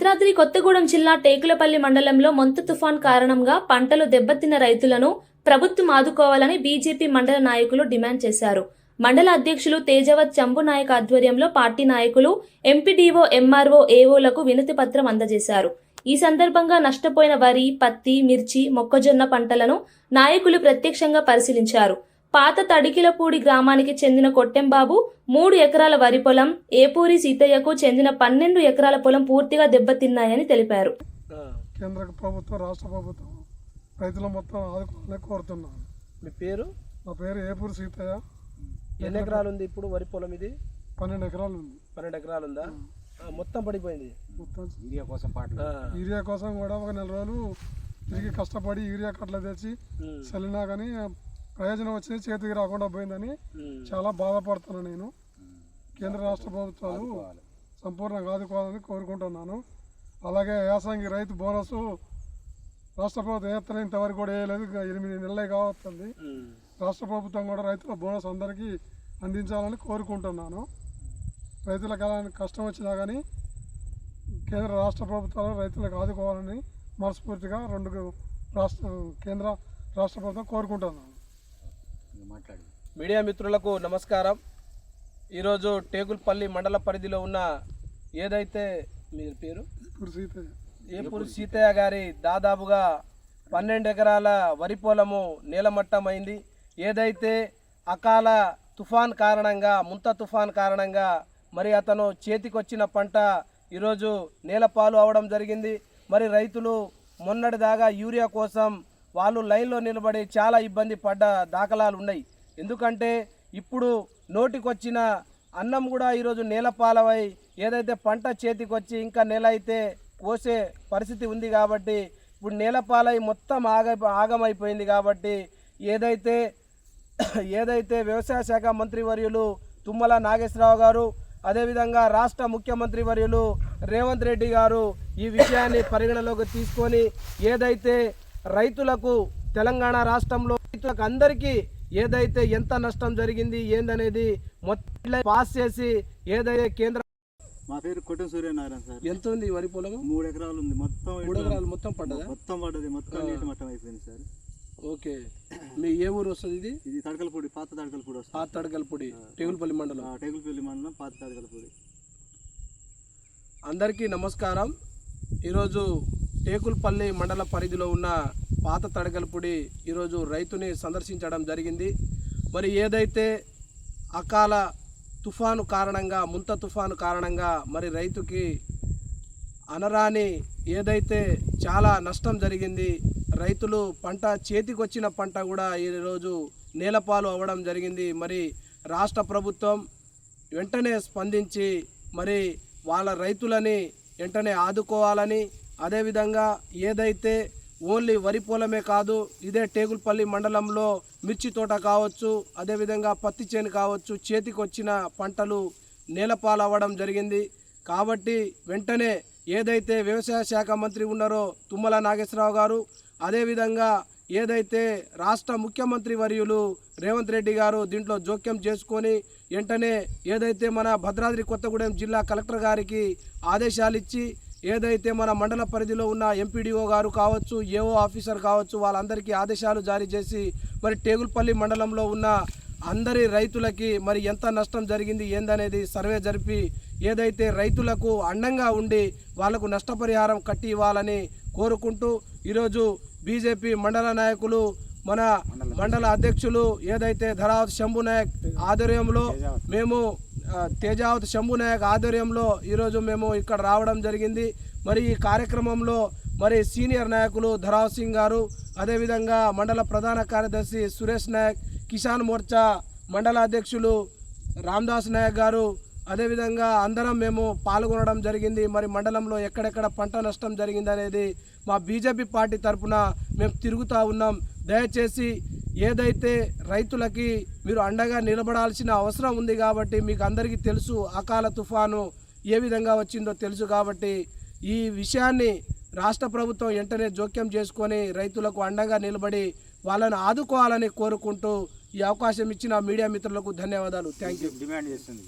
భద్రాద్రి కొత్తగూడెం జిల్లా టేకులపల్లి మండలంలో మొంత తుఫాన్ కారణంగా పంటలు దెబ్బతిన్న రైతులను ప్రభుత్వం ఆదుకోవాలని బీజేపీ మండల నాయకులు డిమాండ్ చేశారు. మండల అధ్యక్షులు తేజవత్ చంబునాయక్ ఆధ్వర్యంలో పార్టీ నాయకులు ఎంపీడీఓ ఎంఆర్ఓ ఏఓలకు వినతి పత్రం అందజేశారు. ఈ సందర్భంగా నష్టపోయిన వరి పత్తి మిర్చి మొక్కజొన్న పంటలను నాయకులు ప్రత్యక్షంగా పరిశీలించారు. పాత తడికిలపూడి గ్రామానికి చెందిన కొట్టెంబాబు మూడు ఎకరాల వరి పొలం ఏపూరి సీతయ్యకు చెందిన పన్నెండు ఎకరాల పొలం పూర్తిగా దెబ్బతిన్నాయని తెలిపారు. కేంద్ర ప్రభుత్వం రాష్ట్ర ప్రభుత్వం రైతుల మొత్తం ఆదుకోవాలని కోరుతున్నాను. మీ పేరు? నా పేరు ఏపూరు సీతయ్య. ఎన్ని ఎకరాలు? ఉంది ఇప్పుడు వరి పొలం ఇది? పన్నెండు ఎకరాలు ఉంది పన్నెండు ఎకరాలు ఉందా మొత్తం పడిపోయింది. మొత్తం యూరియా కోసం పాటలు. ఆ, యూరియా కోసం కూడా ఒక నెల రోజులు తిరిగి కష్టపడి యూరియా కట్టలు తెచ్చి చల్లినా కానీ ప్రయోజనం వచ్చి చేతికి రాకుండా పోయిందని చాలా బాధపడుతున్నాను నేను. కేంద్ర రాష్ట్ర ప్రభుత్వాలు సంపూర్ణంగా ఆదుకోవాలని కోరుకుంటున్నాను. అలాగే యాసంగి రైతు బోనస్ రాష్ట్ర ప్రభుత్వం ఎత్తన ఇంతవరకు కూడా వేయలేదు ఎనిమిది నెలలే కావస్తుంది. రాష్ట్ర ప్రభుత్వం కూడా రైతుల బోనస్ అందరికీ అందించాలని కోరుకుంటున్నాను. రైతులకు ఎలాంటి కష్టం వచ్చినా కానీ కేంద్ర రాష్ట్ర ప్రభుత్వాలు రైతులకు ఆదుకోవాలని మనస్ఫూర్తిగా రెండు రాష్ట్ర కేంద్ర రాష్ట్ర ప్రభుత్వం కోరుకుంటున్నాను. మాట్లాడు మీడియా మిత్రులకు నమస్కారం. ఈరోజు టేకుల్పల్లి మండల పరిధిలో ఉన్న ఏదైతే మీ పేరు? ఏపూరి సీతయ్య గారి దాదాపుగా పన్నెండు ఎకరాల వరి పొలము నీలమట్టమైంది. ఏదైతే అకాల తుఫాన్ కారణంగా ముంత తుఫాన్ కారణంగా మరి అతను చేతికొచ్చిన పంట ఈరోజు నేలపాలు అవడం జరిగింది. మరి రైతులు మొన్నటిదాకా యూరియా కోసం వాళ్ళు లైన్లో నిలబడి చాలా ఇబ్బంది పడ్డ దాఖలాలు ఉన్నాయి. ఎందుకంటే ఇప్పుడు నోటికొచ్చిన అన్నం కూడా ఈరోజు నేలపాలవై ఏదైతే పంట చేతికొచ్చి ఇంకా నెల అయితే కోసే పరిస్థితి ఉంది కాబట్టి ఇప్పుడు నేలపాలై మొత్తం ఆగ ఆగమైపోయింది కాబట్టి ఏదైతే ఏదైతే వ్యవసాయ శాఖ మంత్రి వర్యులు తుమ్మల నాగేశ్వరరావు గారు అదేవిధంగా రాష్ట్ర ముఖ్యమంత్రి వర్యులు రేవంత్ రెడ్డి గారు ఈ విషయాన్ని పరిగణలోకి తీసుకొని ఏదైతే రైతులకు తెలంగాణ రాష్ట్రంలో రైతులకు అందరికీ ఏదైతే ఎంత నష్టం జరిగింది ఏందనేది మొత్తం పాస్ చేసి ఏదైతే కేంద్ర మా పేరు కొట్టం సూర్యనారాయణ సార్. ఎంత ఉంది వరి పొలము? మూడు ఎకరాలు ఉంది. మొత్తం మూడు ఎకరాలు మొత్తం పడ్డదా? మొత్తం పడ్డది. మొత్తం నీటి మట్టం అయిపోయింది సార్. ఓకే. మీ ఏ ఊరు వస్తుంది ఇది? ఇది తడకలపూడి పాత తడకలపూడి వస్తుంది. పాత తడకలపూడి టేగులపల్లి మండలం. ఆ, టేకులపల్లి మండలం పాత తడకలపూడి. అందరికీ నమస్కారం. ఈరోజు టేకుల్పల్లి మండల పరిధిలో ఉన్న పాత తడకలపూడి ఈరోజు రైతుని సందర్శించడం జరిగింది. మరి ఏదైతే అకాల తుఫాను కారణంగా ముంత తుఫాను కారణంగా మరి రైతుకి అనరాని ఏదైతే చాలా నష్టం జరిగింది రైతులు పంట చేతికొచ్చిన పంట కూడా ఈరోజు నేలపాలు అవ్వడం జరిగింది. మరి రాష్ట్ర ప్రభుత్వం వెంటనే స్పందించి మరి వాళ్ళ రైతులని వెంటనే ఆదుకోవాలని అదేవిధంగా ఏదైతే ఓన్లీ వరి పొలమే కాదు ఇదే టేగులపల్లి మండలంలో మిర్చి తోట కావచ్చు అదేవిధంగా పత్తి చేను కావచ్చు చేతికొచ్చిన పంటలు నేలపాలవ్వడం జరిగింది. కాబట్టి వెంటనే ఏదైతే వ్యవసాయ శాఖ మంత్రి ఉన్నారో తుమ్మల నాగేశ్వరరావు గారు అదేవిధంగా ఏదైతే రాష్ట్ర ముఖ్యమంత్రి వర్యులు రేవంత్ రెడ్డి గారు దీంట్లో జోక్యం చేసుకొని వెంటనే ఏదైతే మన భద్రాద్రి కొత్తగూడెం జిల్లా కలెక్టర్ గారికి ఆదేశాలు ఇచ్చి ఏదైతే మన మండల పరిధిలో ఉన్న ఎంపీడీఓ గారు కావచ్చు ఏఓ ఆఫీసర్ కావచ్చు వాళ్ళందరికీ ఆదేశాలు జారీ చేసి మరి టేగుల్పల్లి మండలంలో ఉన్న అందరి రైతులకి మరి ఎంత నష్టం జరిగింది ఏందనేది సర్వే జరిపి ఏదైతే రైతులకు అండంగా ఉండి వాళ్ళకు నష్టపరిహారం కట్టి ఇవ్వాలని కోరుకుంటూ ఈరోజు బీజేపీ మండల నాయకులు మన మండల అధ్యక్షులు ఏదైతే ధరావత్ శంభు నాయక్ ఆధ్వర్యంలో మేము తేజావత్ శంభు నాయక్ ఆధ్వర్యంలో ఈరోజు మేము ఇక్కడ రావడం జరిగింది. మరి ఈ కార్యక్రమంలో మరి సీనియర్ నాయకులు ధరావ్ సింగ్ గారు అదేవిధంగా మండల ప్రధాన కార్యదర్శి సురేష్ నాయక్ కిసాన్ మోర్చా మండల అధ్యక్షులు రామ్దాస్ నాయక్ గారు అదేవిధంగా అందరం మేము పాల్గొనడం జరిగింది. మరి మండలంలో ఎక్కడెక్కడ పంట నష్టం జరిగింది అనేది మా బీజేపీ పార్టీ తరఫున మేము తిరుగుతూ ఉన్నాం. దయచేసి ఏదైతే రైతులకి మీరు అండగా నిలబడాల్సిన అవసరం ఉంది కాబట్టి మీకు అందరికీ తెలుసు అకాల తుఫాను ఏ విధంగా వచ్చిందో తెలుసు కాబట్టి ఈ విషయాన్ని రాష్ట్ర ప్రభుత్వం వెంటనే జోక్యం చేసుకొని రైతులకు అండగా నిలబడి వాళ్ళని ఆదుకోవాలని కోరుకుంటూ ఈ అవకాశం ఇచ్చిన మీడియా మిత్రులకు ధన్యవాదాలు. థ్యాంక్ యూ డిమాండ్ చేస్తుంది.